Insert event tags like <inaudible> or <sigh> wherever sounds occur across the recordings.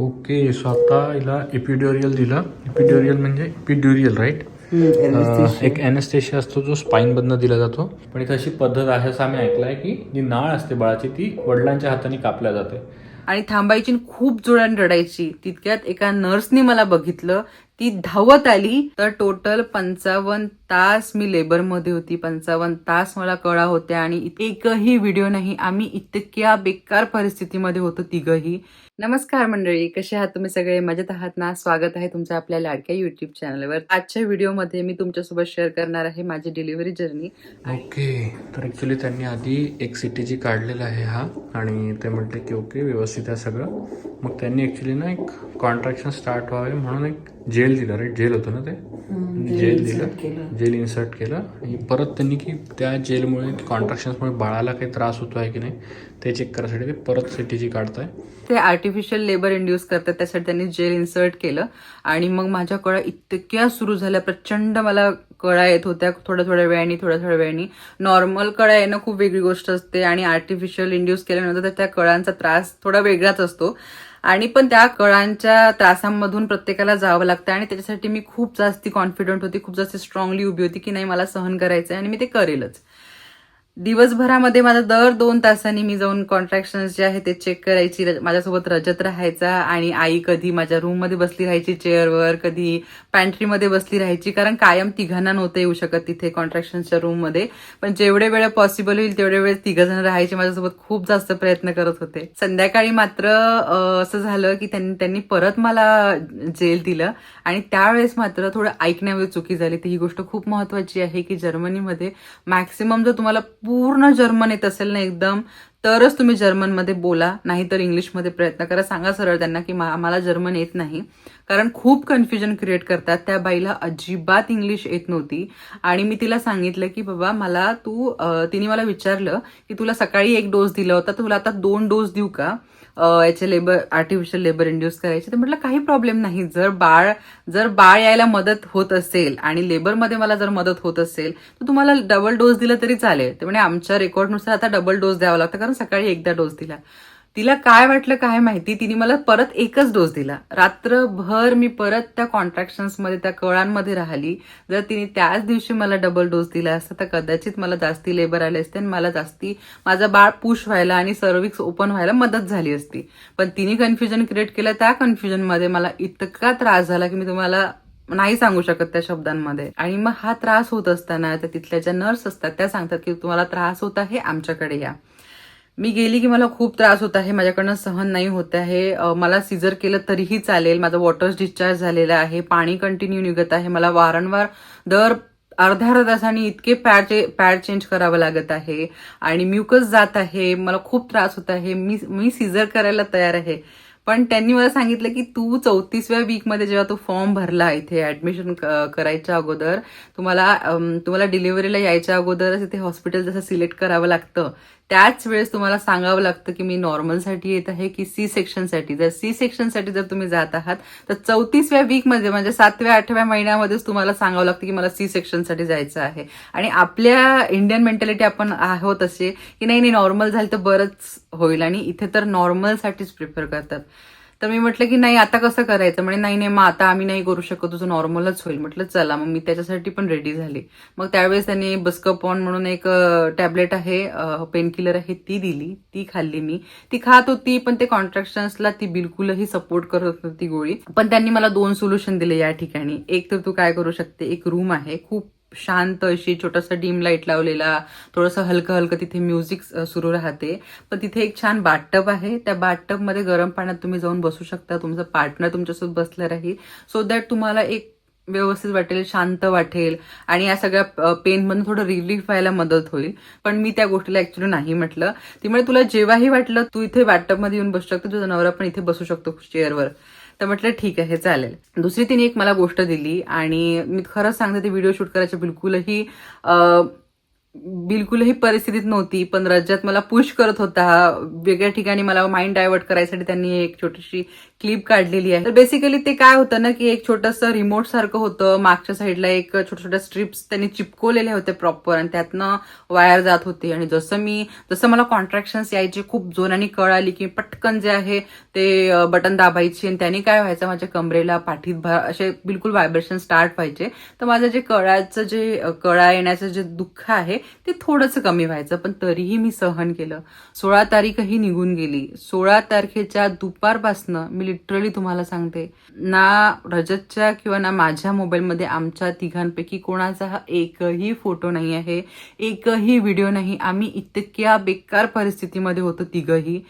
Okay so आता हिला एपिड्युरियल दिलं. एपिड्युरियल म्हणजे एपिड्युरियल राईट एक एनेस्थेशिया असतो जो स्पाईन मधनं दिला जातो. पण इथं अशी पद्धत आहे असं आम्ही ऐकलंय की जी नाळ असते बाळाची ती वडिलांच्या हाताने कापल्या जाते. आणि थांबायची आणि खूप जोराने रडायची. तितक्यात एका नर्सनी मला बघितलं ती धावत आली तर टोटल पंचावन्न तास मी लेबरमध्ये होती. पंचावन्न तास मला कळा होत्या आणि एकही व्हिडिओ नाही. आम्ही इतक्या बेकार परिस्थितीमध्ये होतो तिघही. नमस्कार मंडळी कसे आहात तुम्ही सगळे? मजेत आहात ना? स्वागत आहे तुमचं आपल्या लाडक्या युट्यूब चॅनलवर आजच्या व्हिडिओमध्ये मी तुमच्यासोबत शेअर करणार आहे माझी डिलिव्हरी जर्नी ओके तर ऍक्च्युली त्यांनी आधी एक सिटी जी काढलेला आहे हा आणि ते म्हटले की ओके व्यवस्थित आहे सगळं. मग त्यांनी ऍक्च्युली ना एक कॉन्ट्रॅक्शन स्टार्ट व्हावे म्हणून एक जेल दिलं राईट जेल होतं ना ते? जेल दिलं जेल इन्सर्ट केलं. आणि परत त्यांनी की त्या जेलमुळे कॉन्ट्रॅक्शन्समुळे बाळाला काही त्रास होतो आहे की नाही ते चेक करायसाठी ते परत सिटी जी काढताय. ते आर्टिफिशियल लेबर इंड्यूस करतात त्यासाठी त्यांनी जेल इन्सर्ट केलं. आणि मग माझ्या कळा इतक्या सुरू झाल्या प्रचंड मला कळा येत होत्या थोड्या थोड्या वेळाने थोड्या थोड्या वेळाने. नॉर्मल कळा येणं खूप वेगळी गोष्ट असते आणि आर्टिफिशियल इंड्यूस केल्यानंतर त्या कळांचा त्रास थोडा वेगळाच असतो. आणि पण त्या कळांच्या त्रासांमधून प्रत्येकाला जावं लागतं आणि त्याच्यासाठी मी खूप जास्ती कॉन्फिडंट होती खूप जास्त स्ट्रॉंगली उभी होती की नाही मला सहन करायचं आहे आणि मी ते करेलच. दिवसभरामध्ये माझा दर दोन तासांनी मी जाऊन कॉन्ट्रॅक्शन जे आहे ते चेक करायची माझ्यासोबत रजत राहायचा आणि आई कधी माझ्या रूममध्ये बसली राहायची चेअरवर कधी पॅन्ट्रीमध्ये बसली राहायची कारण कायम तिघांना नव्हतं येऊ शकत तिथे कॉन्ट्रॅक्शनच्या रूममध्ये पण जेवढे वेळ पॉसिबल होईल तेवढे वेळ तिघ जण राहायचे माझ्यासोबत खूप जास्त प्रयत्न करत होते. संध्याकाळी मात्र असं झालं की त्यांनी त्यांनी परत मला जेल दिलं आणि त्यावेळेस मात्र थोडं ऐकण्यामध्ये चुकी झाली. तर ही गोष्ट खूप महत्वाची आहे की जर्मनीमध्ये मॅक्सिमम जर तुम्हाला पूर्ण जर्मन येत असेल ना एकदम तरच तुम्ही जर्मनमध्ये बोला नाहीतर इंग्लिशमध्ये प्रयत्न करा. सांगा सरळ त्यांना की मा- मला जर्मन येत नाही. कारण खूप कन्फ्युजन क्रिएट करतात. त्या बाईला अजिबात इंग्लिश येत नव्हती. आणि मी तिला सांगितलं की बाबा मला तू तिने मला विचारलं की तुला सकाळी एक डोस दिला होता तुला आता दोन डोस देऊ का? याचे लेबर आर्टिफिशियल लेबर इंड्यूस करायचे. तर म्हटलं काही प्रॉब्लेम नाही. जर बाळ जर बाळ यायला मदत होत असेल आणि लेबरमध्ये मला जर मदत होत असेल तर तुम्हाला डबल डोस दिला तरी चालेल. ते म्हणजे आमच्या रेकॉर्डनुसार आता डबल डोस द्यावा लागतं कारण सकाळी एकदा डोस दिला. तिला काय वाटलं काय माहिती? तिने मला परत एकच डोस दिला. रात्रभर मी परत त्या कॉन्ट्रॅक्शन्समध्ये त्या कळांमध्ये राहिली. जर तिने त्याच दिवशी मला डबल डोस दिला असता तर कदाचित मला जास्ती लेबर आले असते आणि मला जास्ती माझं बाळ पुश व्हायला आणि सर्विक्स ओपन व्हायला मदत झाली असती. पण तिने कन्फ्युजन क्रिएट केलं. त्या कन्फ्युजनमध्ये मला इतका त्रास झाला की मी तुम्हाला नाही सांगू शकत त्या शब्दांमध्ये. आणि मग हा त्रास होत असताना तर तिथल्या ज्या नर्स असतात त्या सांगतात की तुम्हाला त्रास होत आहे आमच्याकडे या. मी गेली की मला खूप त्रास होत आहे माझ्याकडनं सहन नाही होत आहे. मला सिजर केलं तरीही चालेल माझं वॉटर्स डिस्चार्ज झालेलं आहे पाणी कंटिन्यू निघत आहे. मला वारंवार दर अर्ध्या अर्ध्या तासाने इतके पॅड पॅड चेंज करावं लागत आहे आणि म्युकस जात आहे मला खूप त्रास होत आहे. मी मी सिजर करायला तयार आहे. पण त्यांनी मला सांगितलं की तू चौतीसव्या वीकमध्ये जेव्हा तू फॉर्म भरला इथे ऍडमिशन करायच्या अगोदर तुम्हाला तुम्हाला डिलिव्हरीला यायच्या अगोदरच इथे हॉस्पिटल जसं सिलेक्ट करावं लागतं त्याच वेळेस तुम्हाला सांगावं लागतं की मी नॉर्मलसाठी येत आहे की सी सेक्शनसाठी जर सी सेक्शनसाठी जर तुम्ही जात आहात तर चौतीसव्या वीकमध्ये म्हणजे सातव्या आठव्या महिन्यामध्येच तुम्हाला सांगावं लागतं की मला सी सेक्शनसाठी जायचं आहे. आणि आपल्या इंडियन मेंटॅलिटी आपण आहोत असे की नाही नाही नॉर्मल झालं तर बरंच होईल आणि इथे तर नॉर्मलसाठीच प्रिफर करतात. तर मी म्हटलं की नाही आता कसं करायचं? म्हणजे नाही नाही मग आता आम्ही नाही करू शकत तुझं नॉर्मलच होईल. म्हटलं चला मग मी त्याच्यासाठी पण रेडी झाले. मग त्यावेळेस त्यांनी बस्कपॉन म्हणून एक टॅबलेट आहे पेनकिलर आहे ती दिली. ती खाल्ली मी. ती खात होती पण ते कॉन्ट्रॅक्शन्सला ती बिलकुलही सपोर्ट करत होती गोळी. पण त्यांनी मला दोन सोल्युशन दिले या ठिकाणी. एक तर तू काय करू शकते? एक रूम आहे खूप शांत अशी छोटासा डीम लाइट लावलेला थोडंसं हलकं हलकं तिथे म्युझिक सुरू राहते. पण तिथे एक छान बाटटब आहे. त्या बाटटपमध्ये गरम पाण्यात तुम्ही जाऊन बसू शकता. तुमचं पार्टनर तुमच्यासोबत बसलं राहील. सो दॅट तुम्हाला एक व्यवस्थित वाटेल शांत वाटेल. आणि या सगळ्या पेनमधून थोडं रिलीफ व्हायला मदत होईल. पण मी त्या गोष्टीला ऍक्च्युली नाही म्हटलं. त्यामुळे तुला जेव्हाही वाटलं तू इथे मध्ये येऊन बसू शकतो. तुझा नवरा पण इथे बसू शकतो चेअरवर तर म्हटलं ठीक आहे चालेल. दुसरी तिने एक मला गोष्ट दिली आणि मी खरंच सांगते ते व्हिडिओ शूट करायचे बिलकुलही बिलकुलही परिस्थितीत नव्हती पण राज्यात मला पुश करत होता. वेगळ्या ठिकाणी मला माइंड डायव्हर्ट करायसाठी त्यांनी एक छोटीशी क्लिप काढलेली आहे. तर बेसिकली ते काय होतं ना की एक छोटंसं रिमोट सारखं होतं. मागच्या साईडला एक छोट्या छोट्या स्ट्रिप्स त्यांनी चिपकवलेल्या होत्या प्रॉपर आणि त्यातनं वायर जात होती. आणि जसं मी जसं मला कॉन्ट्रॅक्शन्स यायचे खूप जोराने कळ आली की पटकन जे आहे ते बटन दाबायची आणि त्याने काय व्हायचं माझ्या कमरेला पाठीत भा असे बिलकुल व्हायब्रेशन स्टार्ट व्हायचे. तर माझं जे कळाचं जे कळा येण्याचं जे दुःख आहे ते थोडंसं कमी व्हायचं पण तरीही मी सहन केलं. सोळा तारीखही निघून गेली. सोळा तारखेच्या दुपारपासनं मी लिटरली तुम्हाला सांगते ना रजतच्या किंवा ना माझ्या मोबाईलमध्ये आमच्या तिघांपैकी कोणाचा हा एकही फोटो नाही आहे एकही व्हिडिओ नाही. आम्ही इतक्या बेकार परिस्थितीमध्ये होतो तिघही.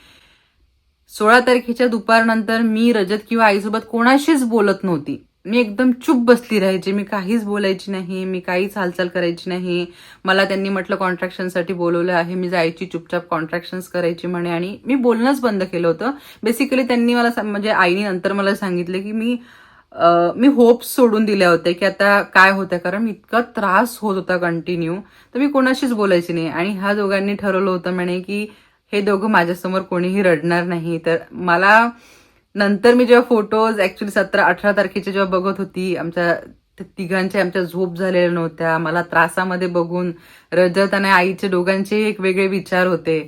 सोळा तारखेच्या दुपारनंतर मी रजत किंवा आईसोबत कोणाशीच बोलत नव्हती. मी एकदम चुप बसली राहायची. मी काहीच बोलायची नाही मी काहीच हालचाल करायची नाही. मला त्यांनी म्हटलं कॉन्ट्रॅक्शनसाठी बोलवलं आहे. मी जायची चुपचाप कॉन्ट्रॅक्शन्स करायची म्हणे आणि मी बोलणंच बंद केलं होतं. बेसिकली त्यांनी मला म्हणजे आईने नंतर मला सांगितलं की मी मी होप्स सोडून दिल्या होत्या की आता काय होतं कारण इतका त्रास होत होता कंटिन्यू तर मी कोणाशीच बोलायची नाही. आणि ह्या दोघांनी ठरवलं होतं म्हणे की हे दोघं माझ्यासमोर कोणीही रडणार नाही. तर मला नंतर मी जेव्हा फोटोज ऍक्च्युली सतरा अठरा तारखेचे जेव्हा बघत होती आमच्या तिघांच्या आमच्या झोप झालेल्या नव्हत्या. मला त्रासामध्ये बघून रजत आणि आईचे दोघांचे एक वेगळे विचार होते.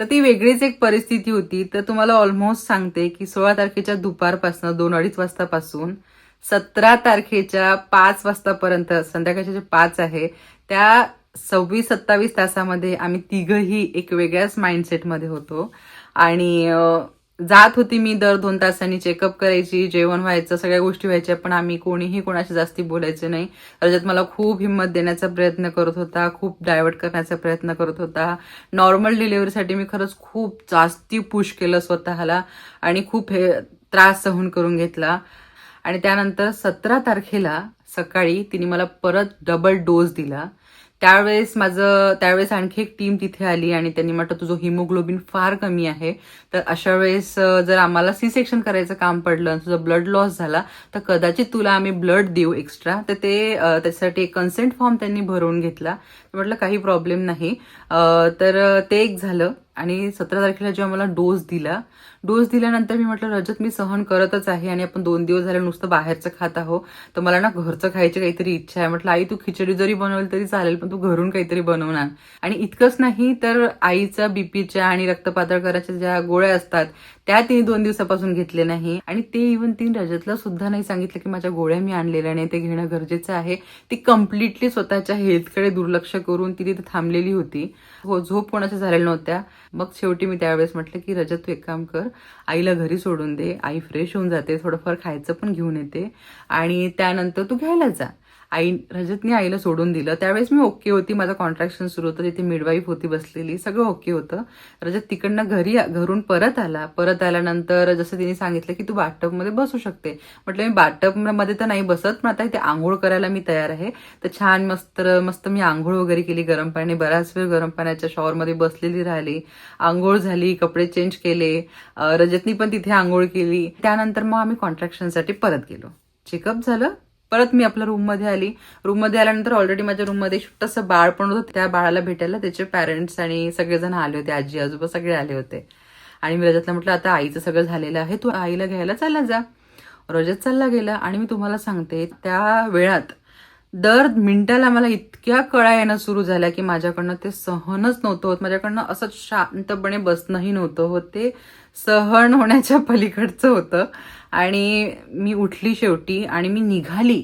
तर ती वेगळीच एक परिस्थिती होती. तर तुम्हाला ऑलमोस्ट सांगते की सोळा तारखेच्या दुपारपासून दोन अडीच वाजतापासून सतरा तारखेच्या पाच वाजतापर्यंत संध्याकाळचे जे पाच आहे त्या सव्वीस सत्तावीस तासामध्ये आम्ही तिघही एक वेगळ्याच माइंडसेटमध्ये होतो. आणि जात होती मी दर दोन तासांनी चेकअप करायची जेवण व्हायचं सगळ्या गोष्टी व्हायच्या पण आम्ही कोणीही कोणाशी जास्ती बोलायचे नाही. रजत मला खूप हिंमत देण्याचा प्रयत्न करत होता खूप डायव्हर्ट करण्याचा प्रयत्न करत होता. नॉर्मल डिलिव्हरीसाठी मी खरंच खूप जास्ती पुश केलं स्वतःला आणि खूप हे त्रास सहन करून घेतला. आणि त्यानंतर सतरा तारखेला सकाळी तिने मला परत डबल डोस दिला. त्यावेळेस माझं त्यावेळेस आणखी एक टीम तिथे आली आणि त्यांनी म्हटलं तुझं हिमोग्लोबिन फार कमी आहे. तर अशा वेळेस जर आम्हाला सी सेक्शन करायचं काम पडलं आणि तुझा ब्लड लॉस झाला तर कदाचित तुला आम्ही ब्लड देऊ एक्स्ट्रा तर ते त्याच्यासाठी एक कन्सेंट फॉर्म त्यांनी भरवून घेतला. म्हटलं काही प्रॉब्लेम नाही. तर ते एक झालं आणि सतरा तारखेला जेव्हा मला डोस दिला डोस दिल्यानंतर मी म्हटलं रजत मी सहन करतच आहे आणि आपण दोन दिवस झाले नुसतं बाहेरचं खात आहो तर मला ना घरचं खायची काहीतरी इच्छा आहे. म्हटलं आई तू खिचडी जरी बनवली तरी चालेल पण तू घरून काहीतरी बनवणार. आणि इतकंच नाही तर आईचा बीपीच्या आणि रक्तपातळ करायच्या ज्या गोळ्या असतात त्या तिने दोन दिवसापासून घेतले नाही. आणि ते इव्हन तिने रजतला सुद्धा नाही सांगितलं की माझ्या गोळ्या मी आणलेल्या नाही ते घेणं गरजेचं आहे. ती कम्प्लिटली स्वतःच्या हेल्थकडे दुर्लक्ष करून ती तिथे थांबलेली होती. हो झोप कोणाच्या झालेल्या नव्हत्या. मग शेवटी मी त्यावेळेस म्हटलं की रजत तू एक काम कर. आईला घरी सोडून दे. आई फ्रेश होऊन जाते. थोडंफार खायचं पण घेऊन येते. आणि त्यानंतर तू घ्यायला जा. आई रजतने आईला सोडून दिलं. त्यावेळेस मी ओके होती. माझं कॉन्ट्रॅक्शन सुरू होतं. तिथे मिडवाईफ होती बसलेली. सगळं ओके होतं. रजत तिकडनं घरी घरून परत आला. परत आल्यानंतर जसं तिने सांगितलं की तू बाथटबमध्ये बसू शकते. म्हटलं मी बाथटबमध्ये तर नाही बसत पण आता इथे आंघोळ करायला मी तयार आहे. तर छान मस्त मस्त मी आंघोळ वगैरे केली गरम पाणी बराच वेळ गरम पाण्याच्या शॉवरमध्ये बसलेली राहिली. आंघोळ झाली कपडे चेंज केले. रजतनी पण तिथे आंघोळ केली. त्यानंतर मग आम्ही कॉन्ट्रॅक्शनसाठी परत गेलो. चेकअप झालं. परत मी आपल्या रूममध्ये आली. रूममध्ये आल्यानंतर ऑलरेडी माझ्या रूममध्ये छोटंसं बाळ पण होतं. त्या बाळाला भेटायला त्याचे पॅरेंट्स आणि सगळेजण आले होते. आजी आजोबा सगळे आले होते. आणि मी रजतला म्हटलं आता आईचं सगळं झालेलं आहे. तू आईला घ्यायला चालला जा. रजत चालला गेला आणि मी तुम्हाला सांगते त्या वेळात दर मिनिटाला मला इतक्या कळा येणं सुरू झाल्या की माझ्याकडनं ते सहनच नव्हतं होत. माझ्याकडनं असं शांतपणे बसणंही नव्हतं होत. ते सहन होण्याच्या पलीकडचं होतं. आणि मी उठली शेवटी आणि मी निघाली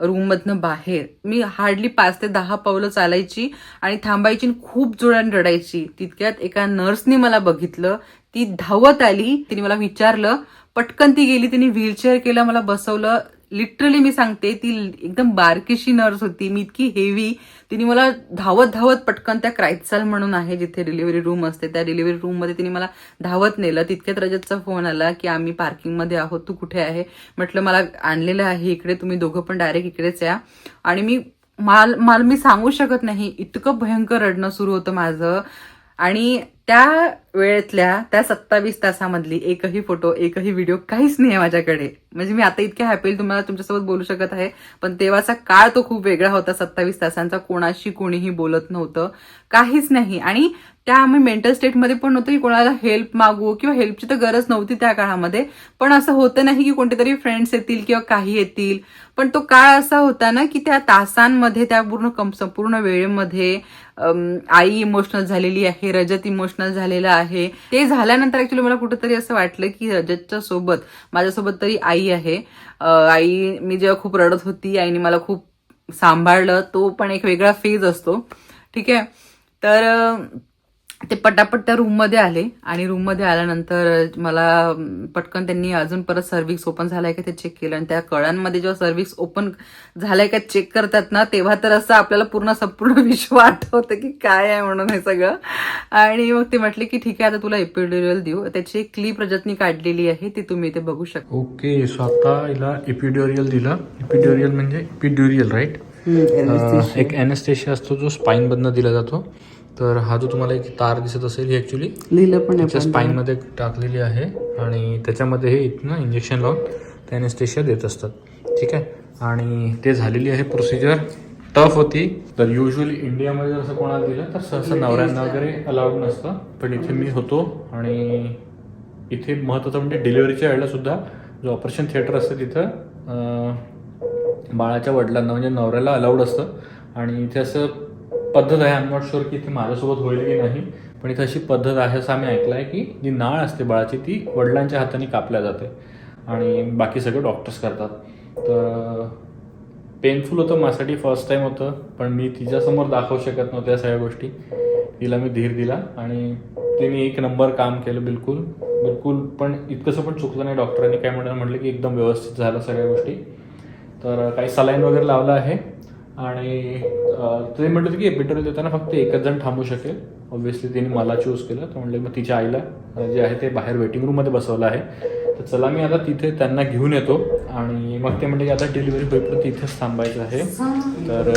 रूममधनं बाहेर. मी हार्डली पाच ते दहा पावलं चालायची आणि थांबायची आणि खूप जोराने रडायची. तितक्यात एका नर्सने मला बघितलं. ती धावत आली. तिने मला विचारलं. पटकन ती गेली. तिने व्हीलचेअर केलं. मला बसवलं. लिटरली मी सांगते ती एकदम बारकीशी नर्स होती. मी इतकी हेवी तिने मला धावत धावत पटकन त्या क्रायचाल म्हणून आहे जिथे डिलिव्हरी रूम असते. त्या डिलिव्हरी रूममध्ये तिने मला धावत नेलं. तितक्यात रजतचा फोन आला की आम्ही पार्किंगमध्ये आहोत. तू कुठे आहे? म्हटलं मला आणलेलं आहे. इकडे तुम्ही दोघं पण डायरेक्ट इकडेच या. आणि मी माल माल मी सांगू शकत नाही. इतकं भयंकर रडणं सुरू होतं माझं. आणि त्या वेळेतल्या त्या सत्तावीस तासामधली एकही फोटो एकही व्हिडिओ काहीच नाही आहे माझ्याकडे. म्हणजे मी आता इतक्या हॅपी तुम्हाला तुमच्यासोबत बोलू शकत आहे पण तेव्हाचा काळ तो खूप वेगळा होता सत्तावीस तासांचा. कोणाशी कोणीही बोलत नव्हतं काहीच नाही. आणि त्या आम्ही मेंटल स्टेटमध्ये पण नव्हतं की कोणाला हेल्प मागू किंवा हेल्पची तर गरज नव्हती त्या काळामध्ये. पण असं होतं नाही की कोणतेतरी फ्रेंड्स येतील किंवा काही येतील. पण तो काळ असा होता ना की त्या तासांमध्ये त्या पूर्ण कम संपूर्ण वेळेमध्ये आई इमोशनल झालेली आहे रजत इमोशनल झालेला आहे. ते झाल्यानंतर ऍक्च्युली मला कुठेतरी असं वाटलं की रजतच्या सोबत माझ्यासोबत तरी आई आहे. आई मी जेव्हा खूप रडत होती आईने मला खूप सांभाळलं. तो पण एक वेगळा फेज असतो. ठीक आहे? तर ते पटापट त्या रूममध्ये आले आणि रूममध्ये आल्यानंतर मला पटकन त्यांनी अजून परत सर्व्हिस ओपन झालाय का ते चेक केलं. आणि त्या कळांमध्ये जेव्हा सर्व्हिस ओपन झालाय का चेक करतात ना तेव्हा तर असं आपल्याला पूर्ण संपूर्ण <laughs> विश्व आठवतं की काय आहे म्हणून हे सगळं. आणि मग ते म्हटले की ठीक आहे आता तुला एपिड्युरियल देऊ. त्याची एक क्लिप रजतनी काढलेली आहे ती तुम्ही इथे बघू शकता ओके सो आता हिला इपिड्युरियल दिलं. इपिड्युरियल म्हणजे इपिड्युरियल राईट एक एनेस्थेशिया असतो जो स्पाईन मधनं दिला जातो. तर हा जो तुम्हाला एक तार दिसत असेल ही ऍक्च्युली लिहिलं पण त्याच्या स्पाईन मध्ये टाकलेली आहे आणि त्याच्यामध्ये हे इथनं इंजेक्शन लावून ते एनेस्थेशिया देत असतात. ठीक आहे? आणि ते झालेली आहे प्रोसिजर टफ होती. तर युजली इंडियामध्ये जर असं कोणाला दिलं तर सहसा नवऱ्यांना वगैरे अलाउड नसतं. पण इथे मी होतो आणि इथे महत्त्वाचं म्हणजे डिलिव्हरीच्या वेळेला सुद्धा जो ऑपरेशन थिएटर असतं तिथं बाळाच्या वडिलांना म्हणजे नवऱ्याला अलाउड असतं. आणि इथे असं पद्धत आहे आय एम नॉट शुअर की ती माझ्यासोबत होईल की नाही पण इथं अशी पद्धत आहे असं आम्ही ऐकलं आहे की जी नाळ असते बाळाची ती वडिलांच्या हाताने कापल्या जाते आणि बाकी सगळं डॉक्टर्स करतात. तर पेनफुल होतं माझ्यासाठी फर्स्ट टाईम होतं पण मी तिच्यासमोर दाखवू शकत नव्हत्या या सगळ्या गोष्टी. तिला मी धीर दिला आणि तिने एक नंबर काम केलं बिलकुल. बिलकुल पण इतकंसं पण चुकलं नाही डॉक्टरांनी काय म्हणायला म्हटलं की एकदम व्यवस्थित झालं सगळ्या गोष्टी. तर काही सलाईन वगैरे लावलं आहे. आणि ते म्हटलं की पेट्रोल देताना फक्त एकच जण थांबू शकेल. ऑब्व्हियसली तिने मला चूज केलं. तर म्हटलं मग तिच्या आईला जे आहे ते बाहेर वेटिंग रूममध्ये बसवलं आहे. तर चला मी आता तिथे त्यांना घेऊन येतो. आणि मग ते म्हणजे की आता डिलिव्हरी होईपर्यंत तिथेच थांबायचं आहे. तर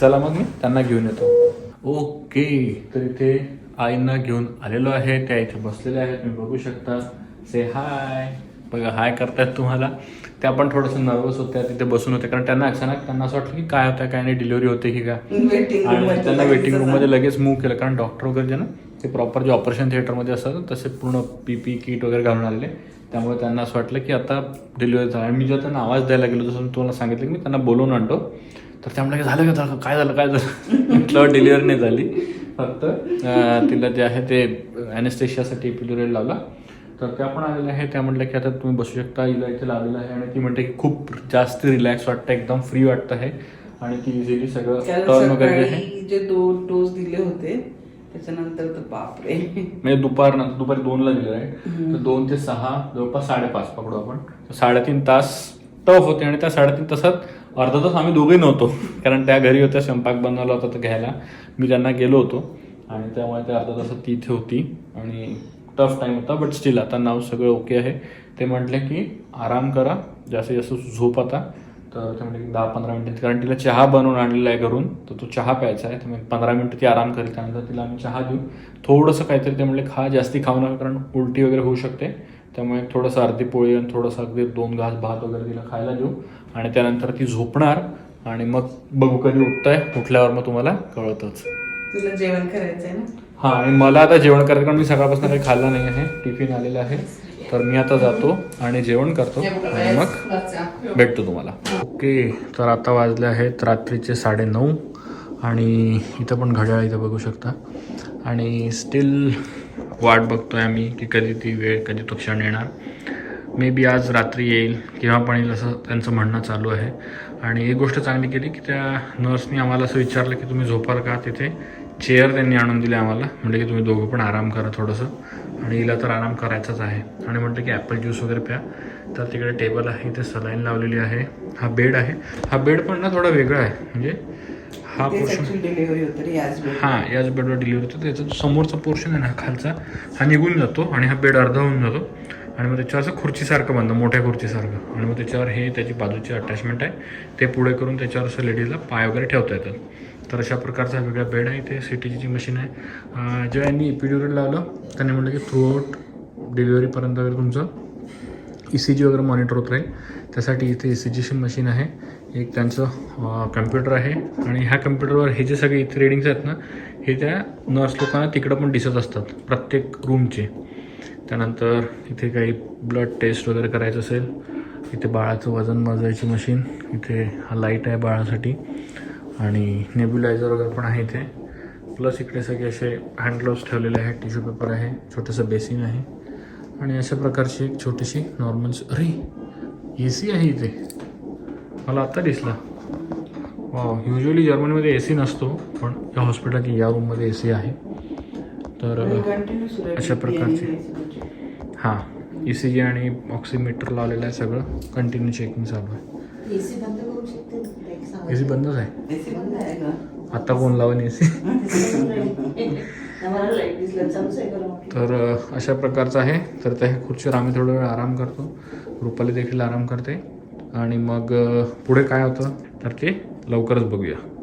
चला मग मी त्यांना घेऊन येतो. ओके. तर इथे आईंना घेऊन आलेलो आहे. त्या इथे बसलेल्या आहेत. तुम्ही बघू शकता. से हाय बघा हाय करतायत तुम्हाला. त्या पण थोडंसं नर्वस होत्या तिथे बसून होत्या कारण त्यांना अचानक त्यांना असं वाटलं की काय होतं काय नाही डिलिव्हरी होते की काय. <laughs> आणि त्यांना वेटिंग रूममध्ये लगेच मूव्ह केलं. कारण डॉक्टर वगैरे जे ना ते प्रॉपर जे ऑपरेशन थिएटरमध्ये असतात तसे पूर्ण पी पी किट वगैरे घालून आलेले. त्यामुळे त्यांना असं वाटलं की आता डिलिव्हरी झाली. आणि मी जेव्हा त्यांना आवाज द्यायला गेलो जसं तुम्हाला सांगितलं की मी त्यांना बोलवून आणतो. तर त्यामुळे झालं का झालं का? काय झालं काय झालं? <laughs> म्हटलं डिलिव्हरी नाही झाली. फक्त तिला जे आहे ते ॲनेस्थेशियासाठी पिल्युरेल लावला. तर त्या पण आलेल्या आहे त्या म्हटलं की आता तुम्ही बसू शकता. हिला इथे लावलेलं आहे आणि ती म्हणते की खूप जास्त रिलॅक्स वाटतं एकदम फ्री वाटतं आहे आणि ती इझिली सगळं टर्न वगैरे जे दोन डोस दिले होते त्याच्यानंतर तर बापरे. म्हणजे दुपार नंतर दुपारी दोनला दिलं आहे तर दोन ते सहा जवळपास साडेपाच पकडू आपण. साडेतीन तास टफ होते आणि त्या साडेतीन तासात अर्धा तास आम्ही दोघेही नव्हतो. कारण त्या घरी होत्या स्वयंपाक बनवला होता तर घ्यायला. मी त्यांना गेलो होतो आणि त्यामुळे त्या अर्धा तासात ती इथे होती. आणि टफ टाईम होता बट स्टील आता नाव सगळं ओके आहे. ते म्हटले की आराम करा जास्तीत जास्त झोप आता. तर ते म्हटले की दहा पंधरा मिनटं कारण तिला चहा बनवून आणलेला आहे घरून तर तो चहा प्यायचा आहे. त्यामुळे पंधरा मिनटं ती आराम करेल त्यानंतर तिला आम्ही चहा देऊ. थोडंसं काहीतरी ते म्हणले खा जास्ती खाऊ नका कारण उलटी वगैरे होऊ शकते. त्यामुळे थोडंसं अर्धी पोळी आणि थोडंसं अगदी दोन घास भात वगैरे तिला खायला देऊ. आणि त्यानंतर ती झोपणार. आणि मग बघू कधी उठताय. उठल्यावर मग तुम्हाला कळतच. तुला जेवण करायचंय ना? हा आणि मला आता जेवण करायचं कारण मी सकाळपासून काही खाल्लं नाही आहे. टिफिन आलेलं आहे. तर मी आता जातो आणि जेवण करतो. आणि मग भेटतो तुम्हाला. ओके तर आता वाजले आहेत रात्रीचे साडेनऊ. आणि इथं पण घड्याळ इथं बघू शकता. आणि स्टील वाट बघतो आहे आम्ही की कधी ती वेळ कधी तो क्षण येणार. मे बी आज रात्री येईल किंवा पण येईल असं त्यांचं म्हणणं चालू आहे. आणि एक गोष्ट चांगली केली की त्या नर्सनी आम्हाला असं विचारलं की तुम्ही झोपाल का तिथे? चेअर त्यांनी आणून दिले आम्हाला. म्हटलं की तुम्ही दोघं पण आराम करा थोडंसं. आणि हिला तर आराम करायचाच आहे. आणि म्हटलं की ॲपल ज्यूस वगैरे प्या. तर तिकडे टेबल आहे इथे सलाईन लावलेली आहे. हा बेड आहे. हा बेड पण ना थोडा वेगळा आहे. म्हणजे हा पोर्शन डिलिव्हरी होती याच हां याच बेडवर डिलिव्हरी होते. त्याचा समोरचा पोर्शन आहे ना हा खालचा हा निघून जातो आणि हा बेड अर्धा होऊन जातो. आणि मग त्याच्यावर असं खुर्चीसारखं बनतं मोठ्या खुर्चीसारखं. आणि मग त्याच्यावर हे त्याची बाजूची अटॅचमेंट आहे. ते पुढे करून त्याच्यावर असं लेडीजला पाय वगैरे ठेवता येतात. तर अशा प्रकारचा वेगळा बेड आहे. इथे सी टी जीची मशीन आहे. जेव्हा यांनी इपिड्युरल लावलं त्यांनी म्हटलं की थ्रू आउट डिलिव्हरीपर्यंत वगैरे तुमचं ई सी जी वगैरे मॉनिटर होत राहील. त्यासाठी इथे ई सी जीची मशीन आहे. एक त्यांचं कम्प्युटर आहे. आणि ह्या कम्प्युटरवर हे जे सगळे इथे रिडिंग्स आहेत ना हे त्या नर्स लोकांना तिकडं पण दिसत असतात. प्रत्येक रूमचे त्यानंतर इथे काही ब्लड टेस्ट वगैरे करायचं असेल. इथे बाळाचं वजन मोजायची मशीन इथे हा लाइट आहे बाळासाठी. आणि नेब्युलायझर वगैरे पण आहे इथे. प्लस इकडे सगळे असे हँड ग्लोव्स ठेवलेले आहेत टिश्यू पेपर आहे छोटंसं बेसिन आहे. आणि अशा प्रकारची एक छोटीशी नॉर्मल अरे ए सी आहे इथे. मला आत्ता दिसला. युजली जर्मनीमध्ये ए सी नसतो पण या हॉस्पिटलच्या या रूममध्ये ए सी आहे. तर अशा प्रकारचे. हां ई सी जी आणि ऑक्सिमीटर लावलेलं आहे सगळं. कंटिन्यू चेकिंग चालू आहे. ए. सी बंदच आहे. आत्ता कोण लावून ए सी. <laughs> तर अशा प्रकारचं आहे. तर त्या खुर्चीवर आम्ही थोडा वेळ आराम करतो. रुपाली देखील आराम करते. आणि मग पुढे काय होतं? तर ते लवकरच बघूया.